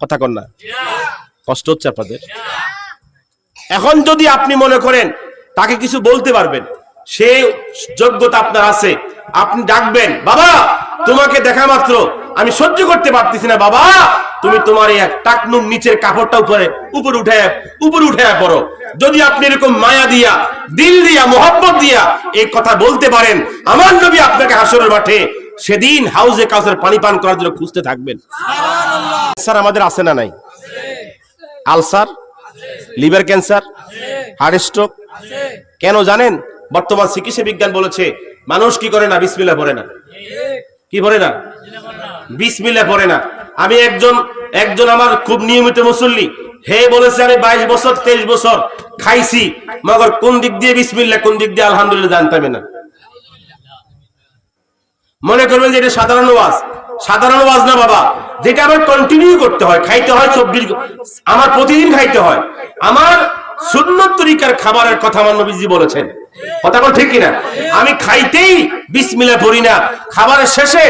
কথা কন না। কষ্ট হচ্ছে আপনাদের। এখন যদি আপনি মনে করেন তাকে কিছু বলতে পারবেন, সে যোগ্যতা আপনার আছে, আপনি ডাকবেন, বাবা, তোমাকে দেখা মাত্র, আমি সহ্য করতে পারতেছি না, বাবা, তুমি তোমার এক টাকনুর নিচের কাপড়টা উপরে উপরে উঠে উপরে উঠে পড়ো। যদি আপনি এরকম মায়া দিয়া, দিল দিয়া, মোহাব্বত দিয়া এই কথা বলতে পারেন, আমার নবী আপনাকে হাসরের মাঠে সেদিন হাউজে কাউসের পানি পান করার জন্য খুঁজতে থাকবেন। স্যার আমাদের আছে না নাই? Ulcer, liver cancer, heart stroke. কেন জানেন? বর্তমান চিকিৎসা বিজ্ঞান বলেছে, মানুষ কি করে না? বিসমিল্লা পড়ে না। কি পড়ে না? বিসমিল্লা পড়ে না। আমি একজন একজন আমার খুব নিয়মিত মুসল্লি। হে বলেছে, আমি বাইশ বছর, তেইশ বছর খাইছি। মগর কোন দিক দিয়ে বিসমিল্লা কোন দিক দিয়ে আলহামদুলিল্লাহ জানতাম না। মনে করবেন যে এটা সাধারণ ওয়াজ। সাধারণ ওয়াজ না বাবা, যেটা আমার কন্টিনিউ করতে হয়, খাইতে হয় চব্বিশ আমার প্রতিদিন খাইতে হয়। আমার সুন্নত তরিকার খাবারের কথা আমার নবীজি বলেছেন। কথা ঠিক কিনা? আমি খাইতেই পড়ি না, খাবারের শেষে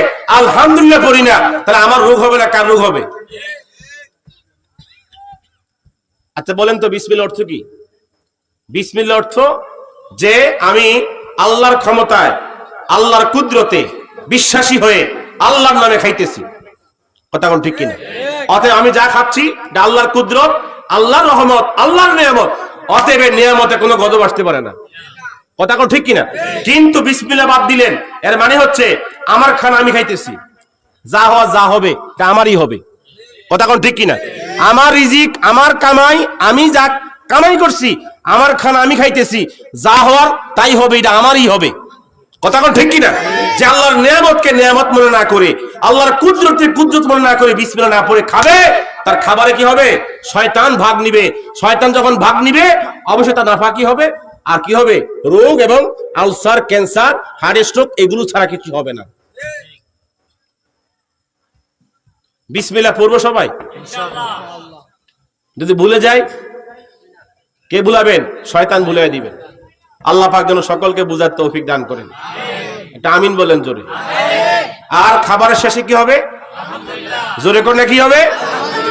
পড়ি না, তাহলে আমার রোগ হবে না কার রোগ হবে? আচ্ছা বলেন তো বিসমিল্লা অর্থ কি? বিসমিল্লা অর্থ যে আমি আল্লাহর ক্ষমতায়, আল্লাহর কুদরতে বিশ্বাসী হয়ে আল্লাহর নামে খাইতেছি। কথা কোন ঠিক কিনা? অতএব আমি যা খাচ্ছি, এটা আল্লাহর কুদরত, আল্লাহর রহমত, আল্লাহর নিয়ামত। অতএব এই নিয়ামতে কোনো গজব আসতে পারে না। কথা কোন ঠিক কিনা? কিন্তু বিসমিল্লাহ বাদ দিলেন। এর মানে হচ্ছে, আমার খানা আমি খাইতেছি। যা হওয়া যা হবে তা আমারই হবে। কথা কোন ঠিক কিনা? আমার রিজিক, আমার কামাই, আমি যা কামাই করছি, আমার খানা আমি খাইতেছি। যা হওয়ার তাই হবে, এটা আমারই হবে। কথা ঠিক কিনা? যে আল্লাহর নিয়ামতকে নিয়ামত মনে না করে, আল্লাহর কুদরতকে কুদরত মনে না করে বিসমিল্লাহ না পড়ে খাবে, তার খাবারে কি হবে? শয়তান ভাগ নিবে। শয়তান যখন ভাগ নিবে, অবশ্যই তার নাফা কি হবে? আর কি হবে? রোগ এবং আলসার, ক্যান্সার, হার্ট স্ট্রোক, এগুলো ছাড়া কিছু হবে না। বিসমিল্লাহ পড়ব সবাই? যদি ভুলে যায়, কে ভুলাবেন? শয়তান ভুলে দিবেন। আল্লাহ পাক যেন সকলকে বুঝার তৌফিক দান করেন। এটা আমিন বলেন জোরে। আর খাবারের শেষে কি হবে? জোরে করলে কি হবে?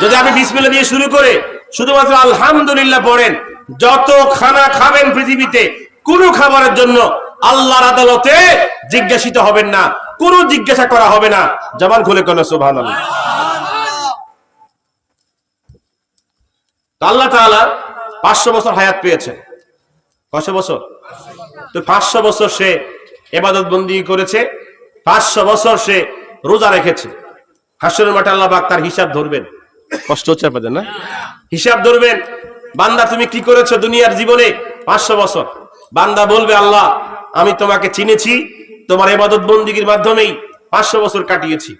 যদি আপনি বিসমিল্লাহ দিয়ে শুরু করে শুধুমাত্র আলহামদুলিল্লাহ পড়েন, যত খানা খাবেন পৃথিবীতে, কোন খাবারের জন্য আল্লাহর আদালতে জিজ্ঞাসিত হবেন না, কোনো জিজ্ঞাসা করা হবে না। জবান খুলে কোন সুবহান আল্লাহ তাআলা পাঁচশো বছর হায়াত পেয়েছেন। কত বছর? তো পাঁচশো বছর সে এবাদত বন্দি করেছে, পাঁচশো বছর সে রোজা রেখেছে। হাসরের মাঠে আল্লাহ পাক তার হিসাব ধরবেন। কষ্ট হচ্ছে আপনাদের, না? হিসাব ধরবেন, বান্দা তুমি কি করেছ দুনিয়ার জীবনে? পাঁচশো বছর। বান্দা বলবে, আল্লাহ, আমি তোমাকে চিনেছি, তোমার এবাদত বন্দিগির মাধ্যমেই পাঁচশো বছর কাটিয়েছি।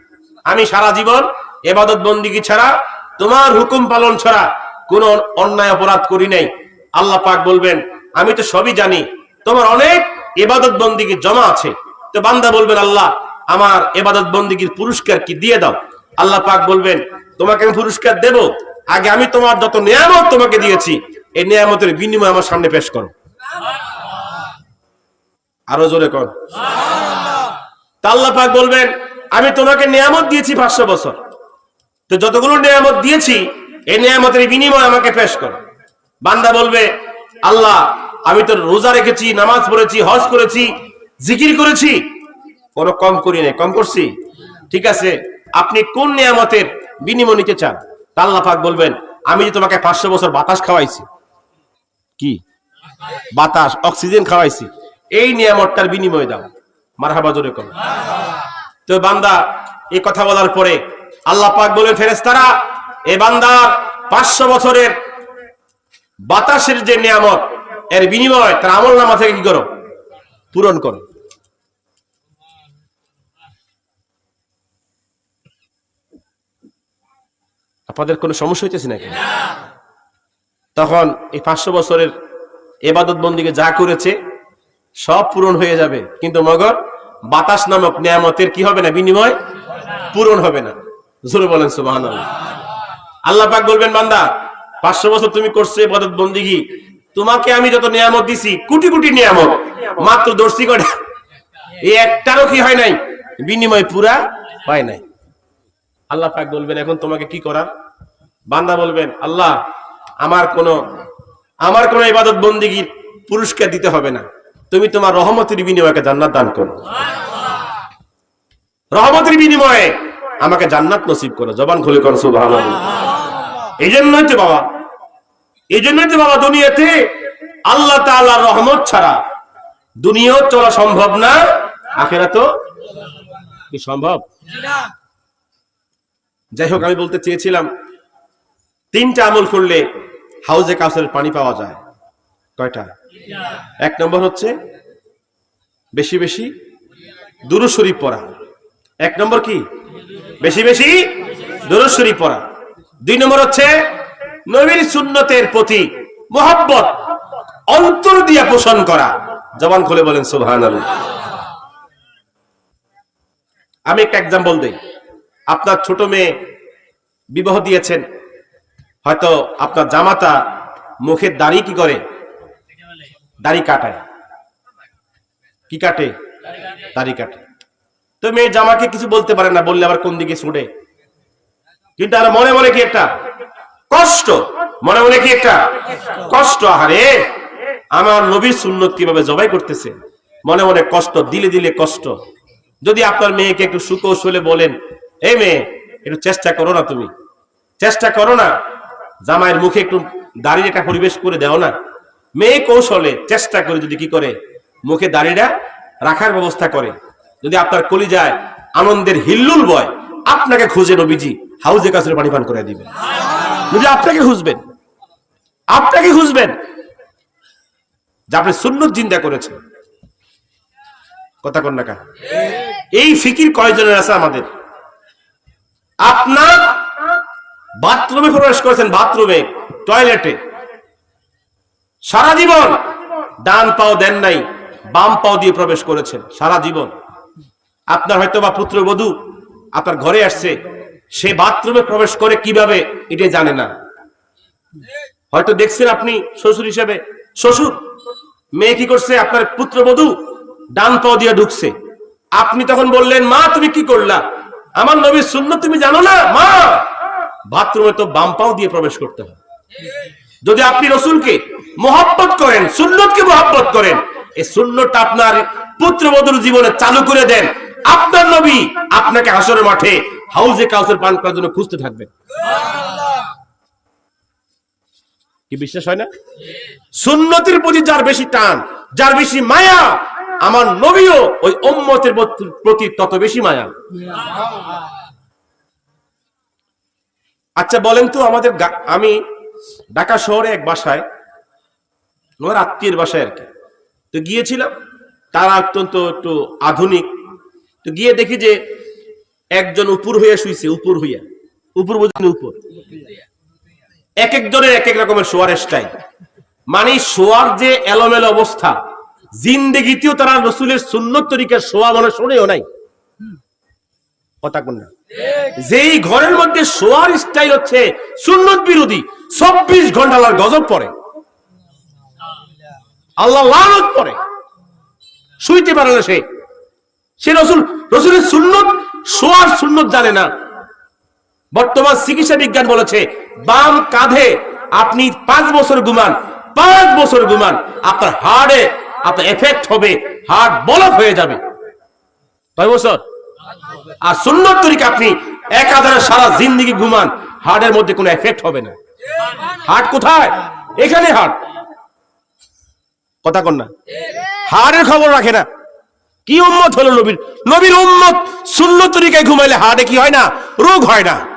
আমি সারা জীবন এবাদত বন্দিগি ছাড়া, তোমার হুকুম পালন ছাড়া কোন অন্যায় অপরাধ করি নাই। আল্লাহ পাক বলবেন আমি তো সবই জানি। তোমার অনেক এবাদত বন্দিগির জমা আছে। তো বান্দা বলবেন, আল্লাহ, আমার এবাদত বন্দিগির পুরস্কার কি দিয়ে দাও? আল্লাহ পাক বলবেন, তোমাকে আমি পুরস্কার দেব। আগে আমি তোমার যত নিয়ামত তোমাকে দিয়েছি, এই নিয়ামতের বিনিময় আমার সামনে পেশ করো। আরও জোরে কর। আল্লাহ পাক বলবেন, আমি তোমাকে নিয়ামত দিয়েছি পাঁচশো বছর। তো যতগুলো নিয়ামত দিয়েছি, এই নিয়ামতের বিনিময় আমাকে পেশ করো। বান্দা বলবে, আল্লাহ আমি তো রোজা রেখেছি, নামাজ পড়েছি, হজ করেছি, জিকির করেছি। কোনো কম করি নাই, কম করছি। ঠিক আছে, আপনি কোন নিয়ামতের বিনিময় নিতে চান? তা আল্লাহ পাক বলবেন, আমি যে তোমাকে পাঁচশো বছর বাতাস খাওয়াইছি। কি? বাতাস, অক্সিজেন খাওয়াইছি। এই নিয়ামতটার বিনিময় দাও। মারহাবা জোরে কর তো বান্দা এই কথা বলার পরে আল্লাহ পাক বলেন ফেরেস্তারা এ বান্দা, পাঁচশো বছরের বাতাসের যে নিয়ামত এর বিনিময় তার আমল নামা থেকে কি করো? পূরণ করো। আপনাদের কোনো সমস্যা হইতেছে নাকি? তখন এই পাঁচশো বছরের এবাদত বন্দিকে যা করেছে, সব পূরণ হয়ে যাবে। কিন্তু মগর, বাতাস নামক নিয়ামতের কি হবে না? বিনিময় পূরণ হবে না। জোরে বলেন সুবাহ আল্লাহ পাক বলবেন, বান্দা, পাঁচশো বছর তুমি করছ এবাদত বন্দিগি তোমাকে আমি যত নিয়ামত দিছি, কোটি কোটি নিয়ামত। মাত্র দর্শি করে। এই একটারও কি হয় নাই, বিনিময় পুরা হয় নাই। আল্লাহ পাক বলবেন, এখন তোমাকে কি করার? বান্দা বলবেন, আল্লাহ, আমার কোন আমার কোন ইবাদত বন্দিগির পুরস্কার দিতে হবে না। তুমি তোমার রহমতের বিনিময়ে জান্নাত দান করো। রহমতের বিনিময়ে আমাকে জান্নাত নসিব করো। জবান খুলে করো সুবহানাল্লাহ। এই জন্যই তো বাবা এই জন্য তো বাবা দুনিয়াতে আল্লাহ তাআলার রহমত ছাড়া দুনিয়াও চলা সম্ভব না আখেরা তো কি সম্ভব? যাই হোক, আমি বলতে চেয়েছিলাম, তিনটা আমল করলে হাউজে কাউসের পানি পাওয়া যায়। কয়টা? এক নম্বর হচ্ছে বেশি বেশি দুরু শরীফ পড়া। এক নম্বর কি? বেশি বেশি দুরু শরীফ পড়া। দুই নম্বর হচ্ছে নবীর সুন্নতের প্রতি মোহাব্বত, অন্তর দিয়া পোষণ করা। জবান খুলে বলেন, সুবহানাল্লাহ। আমি একটা এক্সাম্পল দেই। আপনার ছোট মেয়ে বিবাহ দিয়েছেন। হয়তো আপনার জামাতা মুখের দাড়ি কি করে? দাড়ি কাটায়। কি কাটে? দাড়ি কাটে। তো মেয়ে জামাকে কিছু বলতে পারে না, বললে আবার কোন দিকে ছুটে? কিন্তু আর মনে মনে কি একটা? কষ্ট। মনে মনে কি একটা কষ্ট? আহারে, আমার নবীর সুন্নত কীভাবে জবাই করতেছে? মনে মনে কষ্ট, দিলে দিলে কষ্ট। যদি আপনার মেয়েকে একটু সুকৌশলে বলেন, এই মেয়ে, একটু চেষ্টা করো না তুমি। চেষ্টা করো না। জামাইয়ের মুখে একটু দাড়ির একটা পরিবেশ করে দেও না। মেয়ে কৌশলে চেষ্টা করে যদি কি করে? মুখে দাড়িটা রাখার ব্যবস্থা করে। যদি আপনার কলি যায় আনন্দের হিল্লুল বয়, আপনাকে খুঁজে নবীজি হাউজে কাছের পানি পান করে দিবেন। বুঝলি আপনাকে খুঁজবেন। আপনাকে খুঁজবেন। যে আপনি সুন্নত চিন্তা করেছেন। কথা কন না এই ফিকির কয়জনের আছে আমাদের? আপনার বাথরুমে প্রবেশ করেছেন, বাথরুমে, টয়লেটে। সারা জীবন ডান পাও দেন নাই, বাম পাও দিয়ে প্রবেশ করেছেন, সারা জীবন। আপনার হয়তো বা পুত্রবধূ আপনার ঘরে আসছে সে বাথরুমে প্রবেশ করে কীভাবে এটা জানে না। হয়তো দেখছেন আপনি শ্বশুর হিসেবে, শ্বশুর, মেয়ে কি করছে? আপনার পুত্রবধূ ডান পাও দিয়ে ঢুকছে। আপনি তখন বললেন, মা, তুমি কি করলা? আমার নবীর শূন্য তুমি জানো না? মা! বাথরুমে তো বাম পাও দিয়ে প্রবেশ করতে হয়। যদি আপনি রসুলকে মোহাব্বত করেন, সুন্নতকে মোহাব্বত করেন এই সুন্নতটা আপনার পুত্রবধূর জীবনে চালু করে দেন। আপনার নবী আপনাকে হাসরের মাঠে হাউজে কাউসের পান করার জন্য খুঁজতে থাকবেন কি বিশ্বাস হয় না? সুন্নতির প্রতি যার বেশি টান, যার বেশি মায়া, আমার নবীও ওই উম্মতের প্রতি তত বেশি মায়া। আচ্ছা বলেন তো আমাদের আমি ঢাকা শহরে এক বাসায় আমার আত্মীয়ের বাসায় আর কি। তো গিয়েছিলাম, তারা অত্যন্ত একটু আধুনিক। তো গিয়ে দেখি যে একজন উপর হইয়া শুইছে, উপর হইয়া। উপর বুঝলেন উপর? এক একজনের এক এক রকমের শোয়ার স্টাইল মানে শোয়ার যে এলোমেলো অবস্থা, জিন্দেগিতেও তারা রসুলের সুন্নত তরিকার শোয়া মানে শোনেও নাই। কথা না? যেই ঘরের মধ্যে শোয়ার স্টাইল হচ্ছে সুন্নত বিরোধী, চব্বিশ ঘণ্টা গজব পড়ে। আল্লাহ পড়ে। শুইতে পারে না সে রসুল রসুলের সুন্নত শোয়ার সুন্নত জানে না। বর্তমান চিকিৎসা বিজ্ঞান বলেছে, বাম কাঁধে আপনি পাঁচ বছর ঘুমান, পাঁচ বছর ঘুমান, আপনার হার্টে আপনার এফেক্ট হবে হার্ট বলক হয়ে যাবে। কয় বছর? আর সুন্নত তরিকা আপনি এক আধারে সারা জিন্দিগি ঘুমান হার্টের মধ্যে কোনো এফেক্ট হবে না। হার্ট কোথায়? এখানে হার্ট কথা কন না। হার্টের খবর রাখে না। কি উম্মত হলো নবীর? নবীর উম্মত শূন্য তরিকায় ঘুমাইলে হাড়ে কি হয় না? রোগ হয় না।